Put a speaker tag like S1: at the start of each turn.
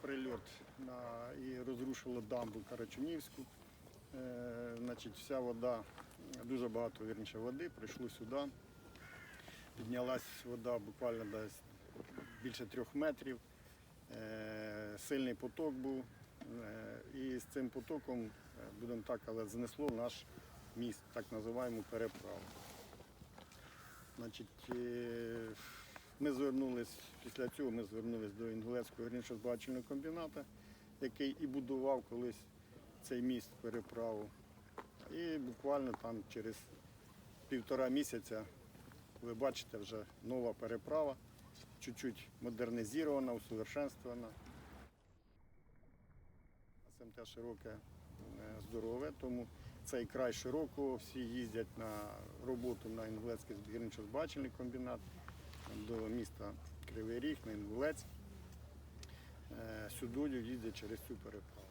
S1: прильот на, і розрушило дамбу Карачунівську. Е, значить, вся вода, дуже багато вірніше води, прийшло сюди. Піднялась вода буквально десь більше трьох метрів. Е, сильний поток був. Е, і з цим потоком, е, будемо так, але знесло наш міст, так називаємо переправу. Значить, е, ми звернулись, після цього ми звернулись до Інгулецького гірничо-збагачувального комбінату, який і будував колись цей міст переправу. І буквально там через півтора місяця ви бачите вже нова переправа, чуть-чуть модернізована, усовершенствована. СМТ широке, е, здорове, тому цей край широко, всі їздять на роботу на Інгулецький збірничо-збачальний комбінат до міста Кривий Ріг, на Інгулець. Е, Сюдою їздять через цю перепалу.